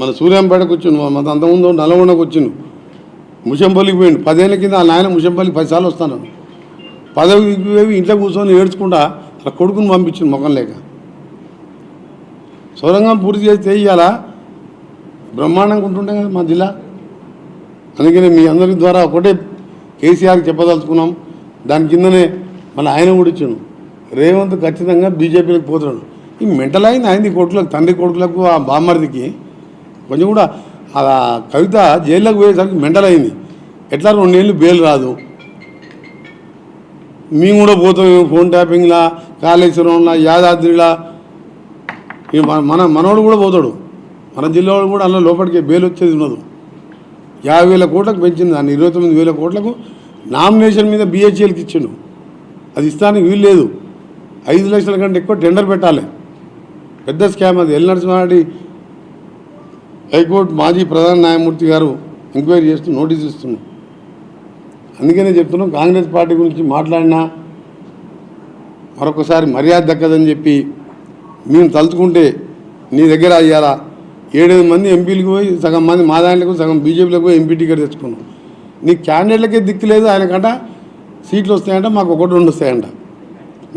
మన సూర్యాంపేటకు వచ్చిండు మన అంతకుముందు నల్లగొండకు వచ్చిండు. ముషంపల్లికి పోయిండు. పదేళ్ళ కింద ఆ నాయన ముషంపల్లికి పదిసార్లు వస్తాను. పదవికి పోయి ఇంట్లో కూర్చొని ఏడ్చుకుంటా అలా కొడుకుని పంపించింది ముఖం లేక. సొరంగం పూర్తి చేస్తే ఇయ్యాలా బ్రహ్మాండంగా ఉంటుండే కదా మా జిల్లా. అందుకని మీ అందరి ద్వారా ఒకటే కేసీఆర్కి చెప్పదలుచుకున్నాం. దాని కిందనే మళ్ళీ ఆయన కూడా ఇచ్చాను రేవంత్ ఖచ్చితంగా బీజేపీలోకి పోతున్నాడు. ఈ మెంటల్ అయింది ఆయన కొడుకులకు తండ్రి కొడుకులకు ఆ బామ్మర్దికి కొంచెం కూడా ఆ కవిత జైల్లోకి పోయేసరికి మెంటల్ అయింది ఎట్లా రెండేళ్ళు బెయిల్ రాదు. మేము కూడా పోతాం ఫోన్ ట్యాపింగ్లా కాళేశ్వరంలా యాదాద్రిలా. మన మనవాడు మనోడు కూడా పోతాడు. మన జిల్లా వాడు కూడా అలా లోపలికి బెయిల్ వచ్చేది ఉన్నది యాభై వేల కోట్లకు పెంచింది దాన్ని ఇరవై తొమ్మిది వేల కోట్లకు నామినేషన్ మీద బిహెచ్ఎల్కి ఇచ్చిండు. అది ఇస్తానికి వీలు లేదు. ఐదు లక్షల కంటే ఎక్కువ టెండర్ పెట్టాలి. పెద్ద స్కామ్ అది. ఎల్ నరసింహారెడ్డి హైకోర్టు మాజీ ప్రధాన న్యాయమూర్తి గారు ఎంక్వైరీ చేస్తూ నోటీస్ ఇస్తున్నాం. అందుకనే చెప్తున్నాం కాంగ్రెస్ పార్టీ గురించి మాట్లాడినా మరొకసారి మర్యాద దక్కదని చెప్పి మేము తలుచుకుంటే నీ దగ్గర అయ్యారా ఏడెనిమిది మంది ఎంపీలకు పోయి సగం మంది మా దాంట్లకు సగం బీజేపీలకు పోయి ఎంపీ టికెట్ తెచ్చుకున్నాం. నీ క్యాండిడేట్లకే దిక్కు లేదు ఆయనకంట సీట్లు వస్తాయంట మాకు ఒకటి రెండు వస్తాయంట.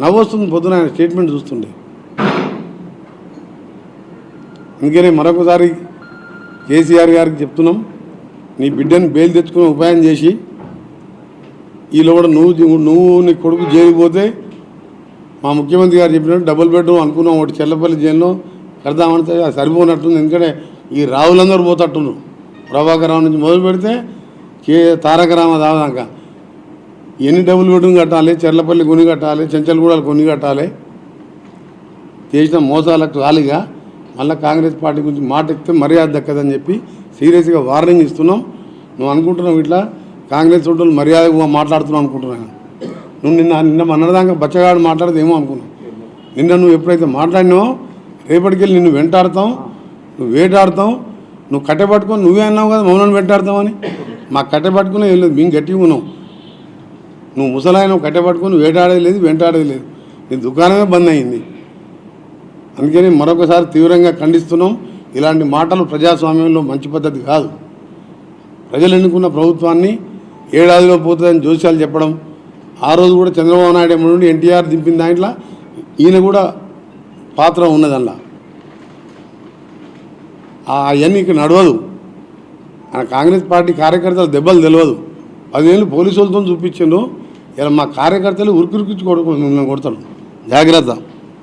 నవ్వొస్తుంది పొద్దున ఆయన స్టేట్మెంట్ చూస్తుండే అందుకనే మరొకసారి కేసీఆర్ గారికి చెప్తున్నాం నీ బిడ్డని బెయిల్ తెచ్చుకుని ఉపాయం చేసి ఈలో కూడా నువ్వు నువ్వు నీ కొడుకు జైలుకి పోతే మా ముఖ్యమంత్రి గారు చెప్పినట్టు డబుల్ బెడ్రూమ్ అనుకున్నాం ఒకటి చెల్లపల్లి జైల్లో కడదామంటే అది సరిపోనట్టుంది. ఎందుకంటే ఈ రావులందరూ పోతట్టున్నారు. ప్రభాకర్ రావు నుంచి మొదలు పెడితే కే తారక రామ దాదాక ఎన్ని డబుల్ బెడ్రూమ్ కట్టాలి చెర్లపల్లి కొని కట్టాలి చెంచల్గూడలు కొన్ని కట్టాలి చేసిన మోసాలకు రాలిగా మళ్ళీ కాంగ్రెస్ పార్టీ గురించి మాట ఎక్కితే మర్యాద దక్కదని చెప్పి సీరియస్గా వార్నింగ్ ఇస్తున్నాం. నువ్వు అనుకుంటున్నావు ఇట్లా కాంగ్రెస్ వాళ్ళు మర్యాదగా మాట్లాడుతున్నావు అనుకుంటున్నాను నువ్వు నిన్న నిన్న అన్నదాకా బచ్చగాడు మాట్లాడితే ఏమో అనుకున్నావు. నిన్న నువ్వు ఎప్పుడైతే మాట్లాడినావో రేపటికెళ్ళి నిన్ను వెంటాడతాం నువ్వు వేటాడతాం నువ్వు కట్టెపట్టుకొని నువ్వే అన్నావు కదా మౌనం వెంటాడతామని. మాకు కట్టెపట్టుకునే వెళ్ళలేదు మేము గట్టిగా ఉన్నాం. నువ్వు ముసలాయన కట్టెపట్టుకొని వేటాడేది లేదు వెంటాడేది లేదు. నీ దుకాణమే బంద్ అయింది అందుకని మరొకసారి తీవ్రంగా ఖండిస్తున్నాం. ఇలాంటి మాటలు ప్రజాస్వామ్యంలో మంచి పద్ధతి కాదు. ప్రజలు ఎన్నుకున్న ప్రభుత్వాన్ని ఏడాదిలో పోతుందని జోస్యాలు చెప్పడం ఆ రోజు కూడా చంద్రబాబు నాయుడు ఏమో నుండి ఎన్టీఆర్ దింపిన దాంట్లో ఈయన కూడా పాత్ర ఉన్నదల్లా. అవన్నీ ఇక్కడ నడవదు. ఆయన కాంగ్రెస్ పార్టీ కార్యకర్తలు దెబ్బలు తెలియదు పదివేలు పోలీసులతో చూపించిండు ఇలా మా కార్యకర్తలు ఉరికిరికిచ్చి కొడుకు మిమ్మల్ని కొడతాడు జాగ్రత్త.